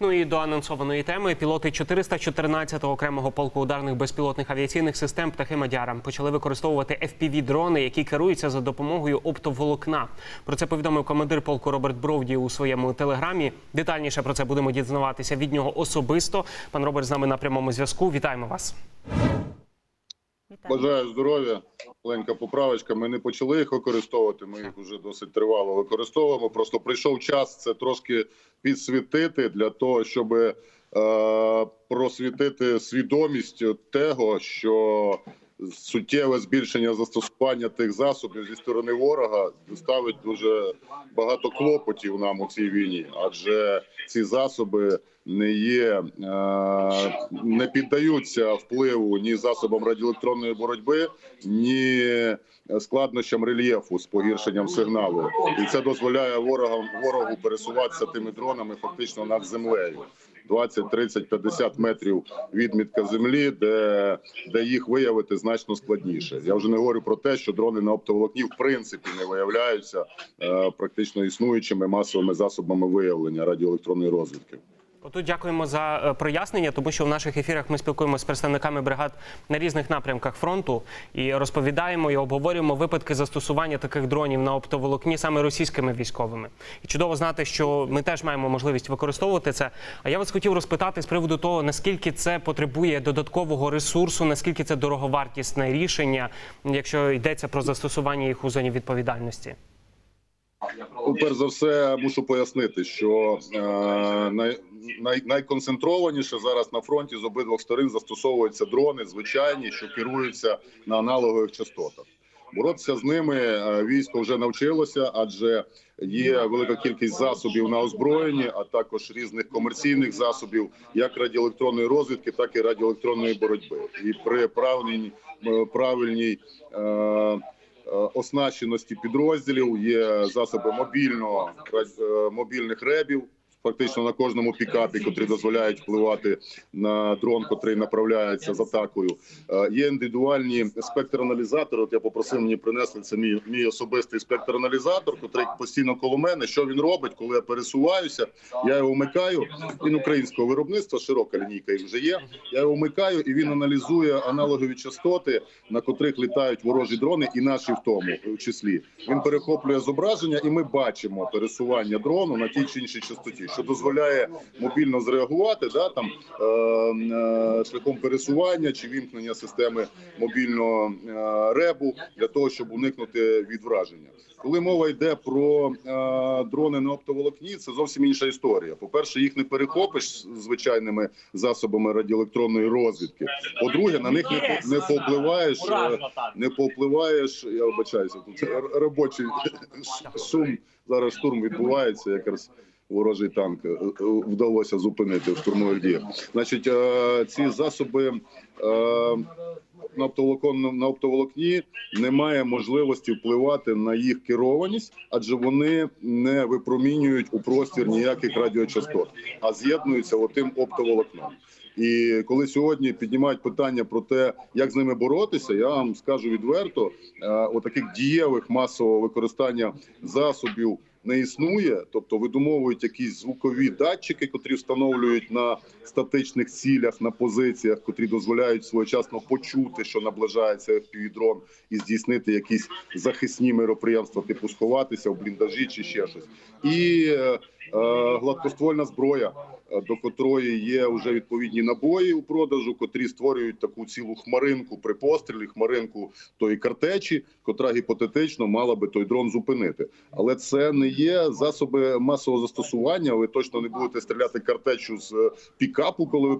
Ну і до анонсованої теми пілоти 414-го окремого полку ударних безпілотних авіаційних систем птахи Мадяра почали використовувати fpv дрони, які керуються за допомогою оптоволокна. Про це повідомив командир полку Роберт Бровді у своєму телеграмі. Детальніше про це будемо дізнаватися від нього особисто. Пан Роберт з нами на прямому зв'язку. Вітаємо вас. Бажаю здоров'я. Маленька поправочка. Ми не почали їх використовувати. Ми їх вже досить тривало використовуємо. Просто прийшов час це трошки підсвітити для того, щоб е, просвітити свідомість того, що суттєве збільшення застосування тих засобів зі сторони ворога ставить дуже багато клопотів нам у цій війні, адже ці засоби не є е, не піддаються впливу ні засобам радіоелектронної боротьби, ні складнощам рельєфу з погіршенням сигналу, і це дозволяє ворогам ворогу пересуватися тими дронами фактично над землею. 20, 30, 50 метрів відмітка землі, де, де їх виявити значно складніше. Я вже не говорю про те, що дрони на оптоволокні в принципі не виявляються е, практично існуючими масовими засобами виявлення радіоелектронної розвідки. Отут дякуємо за е, прояснення, тому що в наших ефірах ми спілкуємося з представниками бригад на різних напрямках фронту і розповідаємо і обговорюємо випадки застосування таких дронів на оптоволокні саме російськими військовими. І чудово знати, що ми теж маємо можливість використовувати це. А я вас хотів розпитати з приводу того, наскільки це потребує додаткового ресурсу, наскільки це дороговартісне рішення, якщо йдеться про застосування їх у зоні відповідальності. Ну, перш за все, мушу пояснити, що е, най, най, найконцентрованіше зараз на фронті з обидвох сторон застосовуються дрони, звичайні, що керуються на аналогових частотах. Боротися з ними е, військо вже навчилося, адже є велика кількість засобів на озброєнні, а також різних комерційних засобів, як радіоелектронної розвідки, так і радіоелектронної боротьби. І при правильній е, правильній е, оснащеності підрозділів є засоби мобільного е, мобільних ребів. Фактично на кожному пікапі, котрі дозволяють впливати на дрон, котрий направляється з атакою. Е, Є індивідуальні спектр-аналізатори. От я попросив мені принесли це мій, мій особистий спектр-аналізатор, котрий постійно коло мене. Що він робить, коли я пересуваюся? Я його вмикаю. Він українського виробництва, широка лінійка їх вже є. Я його вмикаю, і він аналізує аналогові частоти, на котрих літають ворожі дрони, і наші в тому в числі. Він перехоплює зображення, і ми бачимо пересування дрону на тій чи іншій частоті, що дозволяє мобільно зреагувати, да там е, е, шляхом пересування чи вімкнення системи мобільного е, ребу для того, щоб уникнути від враження. Коли мова йде про е, дрони на оптоволокні, це зовсім інша історія. По перше, їх не перехопиш звичайними засобами радіоелектронної розвідки. По-друге, на них не, по- не повпливаєш. е, не повпливаєш. Я вибачаюся, тут робочий шум. Зараз штурм відбувається. Якраз ворожий танк е, е, вдалося зупинити в штурмових діях. Значить, е, ці засоби. На на оптоволокні немає можливості впливати на їх керованість, адже вони не випромінюють у простір ніяких радіочастот, а з'єднуються отим оптоволокном. І коли сьогодні піднімають питання про те, як з ними боротися, я вам скажу відверто: отаких дієвих масового використання засобів не існує. Тобто видумовують якісь звукові датчики, котрі встановлюють на статичних цілях, на позиціях, котрі дозволяють своєчасно почути, що наближається FPV-дрон, і здійснити якісь захисні мероприємства, типу сховатися в бліндажі чи ще щось. І е, гладкоствольна зброя, е, до котрої є вже відповідні набої у продажу, котрі створюють таку цілу хмаринку при пострілі, хмаринку тої картечі, котра гіпотетично мала би той дрон зупинити. Але це не є засоби масового застосування. Ви точно не будете стріляти картечу з е, пікапу, коли ви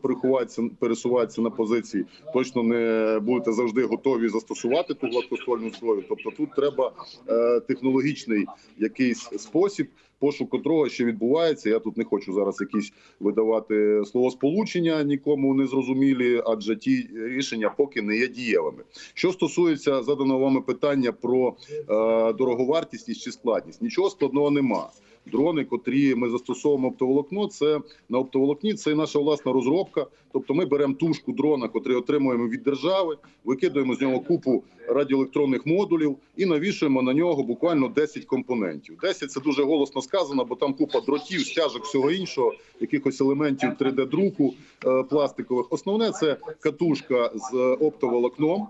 пересуваєтеся на позиції. Точно не будете завжди готові застосувати ту гладкоствольну зброю. Тобто тут треба е, технологічний якийсь спосіб. Пошук котрого ще відбувається. Я тут не хочу зараз якісь видавати словосполучення нікому не зрозумілі, адже ті рішення поки не є дієвими. Що стосується заданого вами питання про е, дороговартість чи складність, нічого складного нема. Дрони, котрі ми застосовуємо оптоволокно. Це на оптоволокні. Це наша власна розробка. Тобто, ми беремо тушку дрона, котрий отримуємо від держави, викидаємо з нього купу радіоелектронних модулів і навішуємо на нього буквально 10 компонентів. 10 – це дуже голосно сказано, бо там купа дротів, стяжок, всього іншого, якихось елементів 3D-друку е, пластикових. Основне це катушка з оптоволокном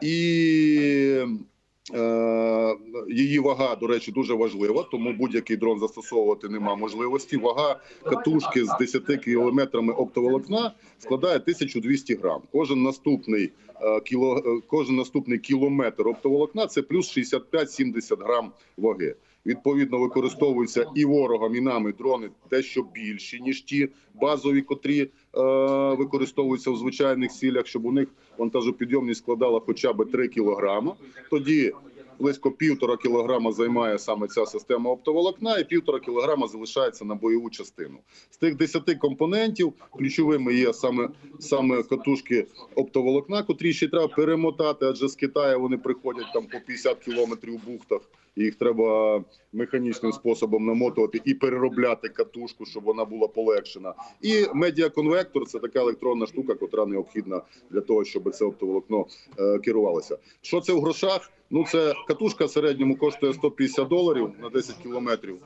і. Е, її вага, до речі, дуже важлива, тому будь-який дрон застосовувати нема можливості. Вага катушки з 10 кілометрами оптоволокна складає 1200 грам. Кожен наступний е, кіло, е, кожен наступний кілометр оптоволокна це плюс 65-70 грам ваги. Відповідно, використовуються і ворогам, і нами дрони дещо більші ніж ті базові, котрі е, використовуються в звичайних цілях, щоб у них вантажопідйомність складала хоча б 3 кілограма. Тоді близько півтора кілограма займає саме ця система оптоволокна, і півтора кілограма залишається на бойову частину. З тих 10 компонентів ключовими є саме саме катушки оптоволокна, котрі ще треба перемотати, адже з Китаю вони приходять там по 50 кілометрів в бухтах. Їх треба механічним способом намотувати і переробляти катушку, щоб вона була полегшена. І медіаконвектор це така електронна штука, котра необхідна для того, щоб це оптоволокно е, керувалося. Що це в грошах? Ну це катушка в середньому коштує 150 доларів на 10 кілометрів.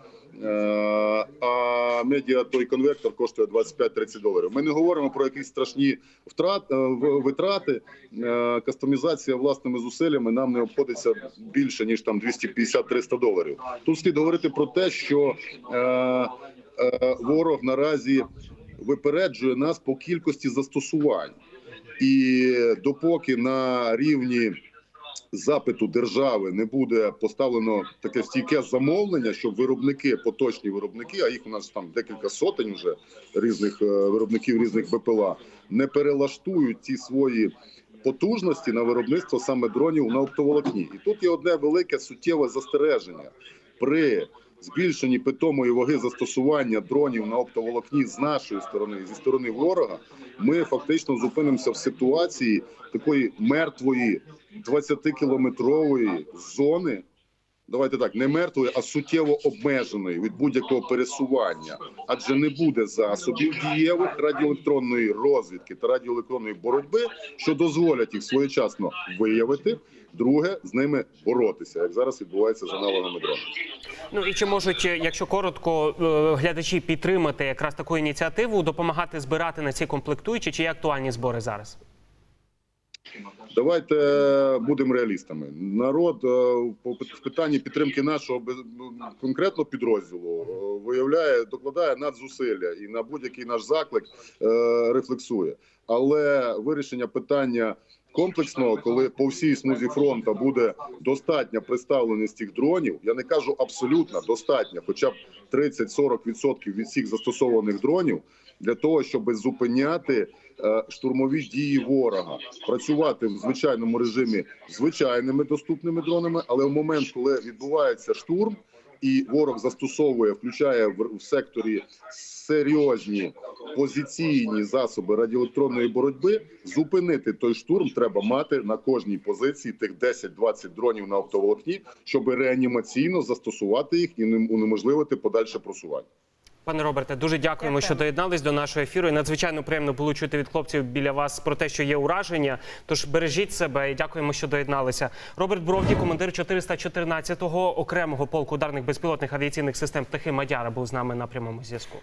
Е, А медіа той конвектор коштує 25-30 доларів. Ми не говоримо про якісь страшні втрат е, витрати. Е, Кастомізація власними зусиллями нам не обходиться більше ніж там 250-300 доларів. Тут слід говорити про те, що ворог наразі випереджує нас по кількості застосувань, і допоки на рівні запиту держави не буде поставлено таке стійке замовлення, щоб виробники, поточні виробники, а їх у нас там декілька сотень вже різних е, виробників різних БПЛА, не перелаштують ці свої потужності на виробництво саме дронів на оптоволокні. І тут є одне велике суттєве застереження при збільшенні питомої ваги застосування дронів на оптоволокні з нашої сторони, зі сторони ворога, ми фактично зупинимося в ситуації такої мертвої 20-кілометрової зони. Давайте так, не мертвої, а суттєво обмеженої від будь-якого пересування, адже не буде засобів дієвих радіоелектронної розвідки та радіоелектронної боротьби, що дозволять їх своєчасно виявити. Друге, з ними боротися, як зараз відбувається з аналогами дронів. Ну і чи можуть, е, якщо коротко, е, глядачі підтримати якраз таку ініціативу, допомагати збирати на ці комплектуючі, чи є актуальні збори зараз? Давайте будемо реалістами. Народ е, в питанні підтримки нашого ну, конкретно підрозділу е, виявляє, докладає надзусилля і на будь-який наш заклик е, рефлексує. Але вирішення питання комплексного, коли по всій смузі фронту буде достатня представленість цих дронів, я не кажу абсолютно достатня, хоча б 30-40% від всіх застосованих дронів для того, щоб зупиняти е, штурмові дії ворога, працювати в звичайному режимі звичайними доступними дронами, але в момент, коли відбувається штурм. І ворог застосовує, включає в, секторі серйозні позиційні засоби радіоелектронної боротьби. Зупинити той штурм треба мати на кожній позиції тих 10-20 дронів на оптоволокні, щоб реанімаційно застосувати їх і нем- унеможливити подальше просування. Пане Роберте, дуже дякуємо, що доєднались до нашого ефіру. І надзвичайно приємно було чути від хлопців біля вас про те, що є ураження. Тож бережіть себе і дякуємо, що доєдналися. Роберт Бровді, командир 414-го окремого полку ударних безпілотних авіаційних систем птахи Мадяра, був з нами на прямому зв'язку.